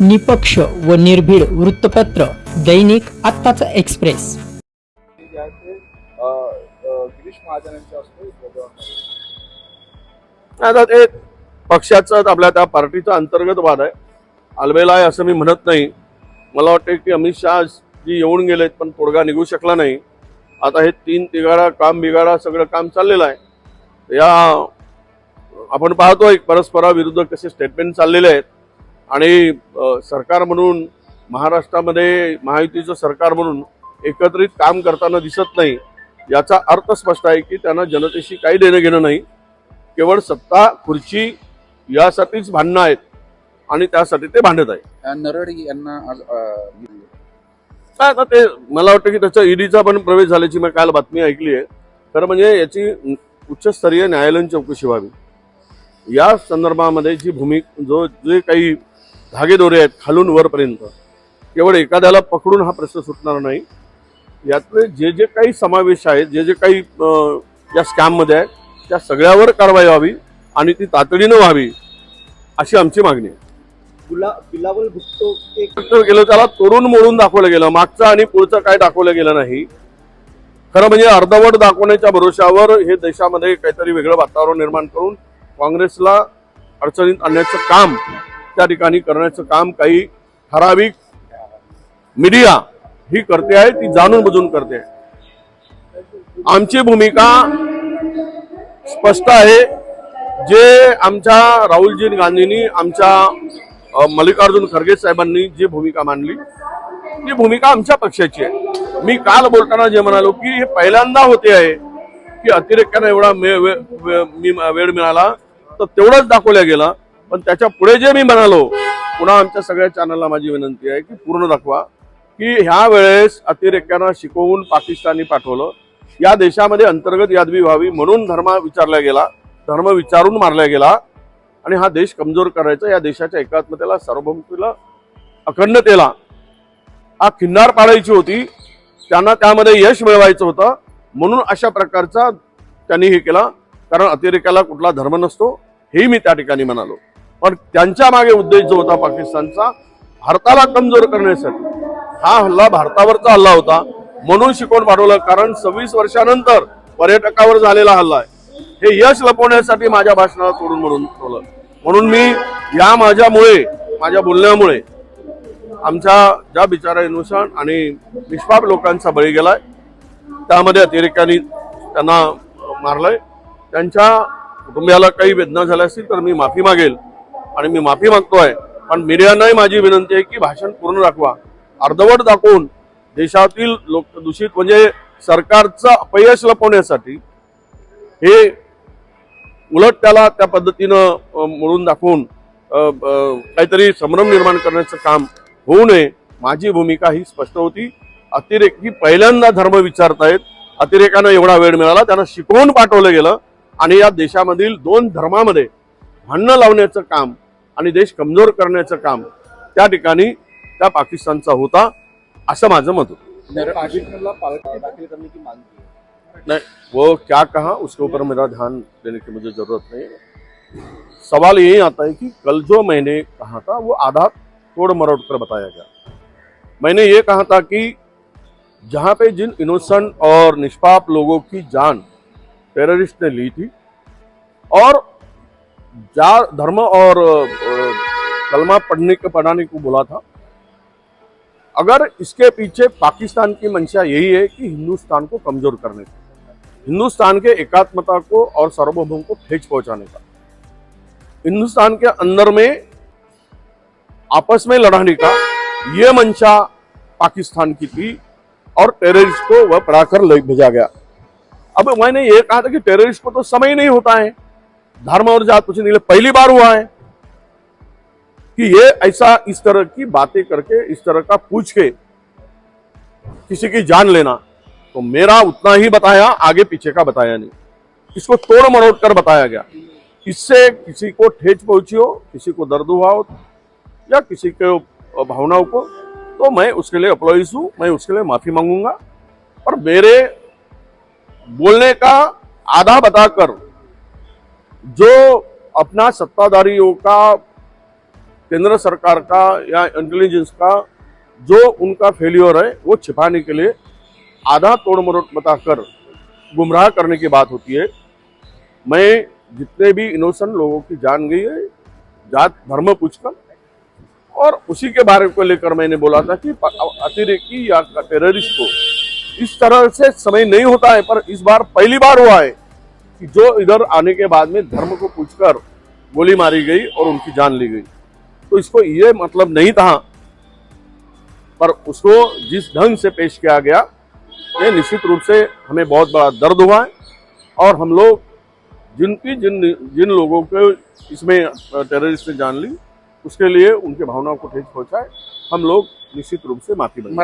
निपक्ष व निर्भीड वृत्तपत्र दैनिक आत्ताचा एक्सप्रेस. गिरीश महाजन आता ते पक्षाचं आपल्या त्या पार्टीचा अंतर्गत वाद आहे. आलबेला आहे असं मी म्हणत नाही. मला वाटतं की अमित शहा जी येऊन गेलेत पण तोडगा निघू शकला नाही. आता हे तीन तिगाडा काम बिगाडा सगळं काम चाललेलं आहे. या आपण पाहतोय परस्पराविरुद्ध कसे स्टेटमेंट चाललेले आहेत. आणि सरकार म्हणून महाराष्ट्रामध्ये महायुतीचं सरकार म्हणून एकत्रित काम करताना दिसत नाही याचा अर्थ स्पष्ट आहे की त्यांना जनतेशी काही देणं घेणं नाही. केवळ सत्ता खुर्ची यासाठीच भांडणं आहेत आणि त्यासाठी ते भांडत आहे नरड यांना काय आता ते मला वाटतं की त्याचा ईडीचा पण प्रवेश झाल्याची मी काल बातमी ऐकली आहे. खरं म्हणजे याची उच्चस्तरीय न्यायालयीन चौकशी व्हावी. या संदर्भामध्ये जी भूमिका जो जे काही धागेदोरे आहेत खालून वरपर्यंत. केवळ एखाद्याला पकडून हा प्रश्न सुटणार नाही. यातले जे जे काही समावेश आहे जे जे काही या स्कॅममध्ये आहे त्या सगळ्यावर कारवाई व्हावी आणि ती तातडीनं व्हावी अशी आमची मागणी आहे. गेलं त्याला तोडून मोडून दाखवलं गेलं. मागचं आणि पुढचं काय दाखवलं गेलं नाही. खरं म्हणजे अर्धवट दाखवण्याच्या भरोशावर हे देशामध्ये काहीतरी वेगळं वातावरण निर्माण करून काँग्रेसला अडचणीत आणण्याचं काम त्या ठिकाणी करण्याचं काम काही ठराविक मीडिया ही करते आहे ती जाणून बुजून करते आहे. आमची भूमिका स्पष्ट आहे. जे आमच्या राहुलजी गांधींनी आमच्या मल्लिकार्जुन खरगे साहेबांनी जी भूमिका मांडली ती भूमिका आमच्या पक्षाची आहे. मी काल बोलताना जे म्हणालो की हे पहिल्यांदा होते आहे की अतिरेक्यानं एवढा वे- मी- वेळ मिळाला तर तेवढंच दाखवल्या गेलं. पण त्याच्या पुढे जे मी म्हणालो पुन्हा आमच्या सगळ्या चॅनलला माझी विनंती आहे की पूर्ण दाखवा की ह्या वेळेस अतिरेक्यांना शिकवून पाकिस्तानी पाठवलं. या देशामध्ये अंतर्गत यादवी व्हावी म्हणून धर्म विचारला गेला धर्म विचारून मारला गेला आणि हा देश कमजोर करायचा या देशाच्या एकात्मतेला सार्वभौमतेला अखंडतेला हा खिन्नार पाडायची होती. त्यांना त्यामध्ये यश मिळवायचं होतं. म्हणून अशा प्रकारचा त्यांनी हे केला. कारण अतिरेकाला कुठला धर्म नसतो हेही मी त्या ठिकाणी म्हणालो. पण त्यांच्या मागे उद्देश जो होता पाकिस्तानचा भारताला कमजोर करण्यासाठी. हा हल्ला भारतावरचा हल्ला होता म्हणून शिकवून पाठवलं कारण सव्वीस वर्षानंतर पर्यटकावर झालेला हल्ला आहे. हे यश लपवण्यासाठी माझ्या भाषणाला तोडून म्हणून ठेवलं. म्हणून मी या माझ्यामुळे माझ्या बोलण्यामुळे आमच्या ज्या विचारानुसार आणि निष्पाप लोकांचा बळी गेलाय त्यामध्ये अतिरेक्यांनी त्यांना मारलंय. त्यांच्या कुटुंबियाला काही वेदना झाल्या असतील तर मी माफी मागेल. आणि मी माफी मागतोय पण मीडियानंही माझी विनंती आहे की भाषण पूर्ण दाखवा. अर्धवट दाखवून देशातील लोक दूषित म्हणजे सरकारचं अपयश लपवण्यासाठी हे उलट त्याला त्या पद्धतीनं मोडून दाखवून काहीतरी संभ्रम निर्माण करण्याचं काम होऊ नये माझी भूमिका ही स्पष्ट होती. अतिरेक ही पहिल्यांदा धर्म विचारतायत अतिरेकानं एवढा वेळ मिळाला त्यांना शिकवून पाठवलं गेलं आणि या देशामधील दोन धर्मामध्ये भांडणं लावण्याचं काम आणि देश कमजोर करण्याचं काम त्या ठिकाणी त्या पाकिस्तानचा होता असं माझं मत होतं. नहीं वो क्या कहा उसके ऊपर मेरा ध्यान देने की मुझे जरूरत नहीं है. सवाल यही आता है कि कल जो मैंने कहा था वो आधा तोड़ मरोड़ कर बताया गया. मैंने ये कहा था कि जहाँ पे जिन इनोसेंट और निष्पाप लोगों की जान टेररिस्ट ने ली थी और जा धर्म और कलमा पढ़ने के, पढ़ाने को बोला था। अगर इसके पीछे पाकिस्तान की मंशा यही है कि हिंदुस्तान को कमज़ोर करने का हिंदुस्तान के एकात्मता को और सार्वभौम को ठेच पहुँचाने का, हिंदुस्तान के अंदर में आपस में लड़ाने का, ये मंशा पाकिस्तान की थी और टेररिस्ट को वह पढ़ाकर भेजा गया। अब मैंने ये कहा था कि टेररिस्ट को तो समय नहीं होता है। धर्म और जात कुछ नहीं पहली बार हुआ है कि ये ऐसा इस तरह की बातें करके, इस तरह का पूछ के किसी की जान लेना। तो मेरा उतना ही बताया, आगे पीछे का बताया नहीं। इसको तोड़ मरोड़ कर बताया गया। इससे किसी को ठेच पहुँची हो, किसी को दर्द हुआ हो, या किसी के भावनाओं को तो मैं उसके लिए अप्लॉइज हूँ, मैं उसके लिए माफ़ी मांगूँगा। और मेरे बोलने का आधा बताकर जो अपना सत्ताधारियों का, केंद्र सरकार का या इंटेलिजेंस का जो उनका फेलियर है, वो छिपाने के लिए आधा तोड़ मरोड़ बताकर गुमराह करने की बात होती है। मैं जितने भी इनोसेंट लोगों की जान गई है, जात धर्म पूछकर, और उसी के बारे को लेकर मैंने बोला था कि अतिरेकी या टेररिस्ट को इस तरह से समय नहीं होता है, पर इस बार पहली बार हुआ है। कि जो इधर आने के बाद में धर्म को पूछकर गोली मारी गई और उनकी जान ली गई। तो इसको ये मतलब नहीं था, पर उसको जिस ढंग से पेश किया गया, ये निश्चित रूप से हमें बहुत बड़ा दर्द हुआ है और हम लोग जिनकी जिन जिन लोगों को इसमें टेररिस्ट ने जान ली, उसके लिए उनके भावनाओं को ठेस पहुँचाए। हम लोग निश्चित रूप से माफ़ी घेतो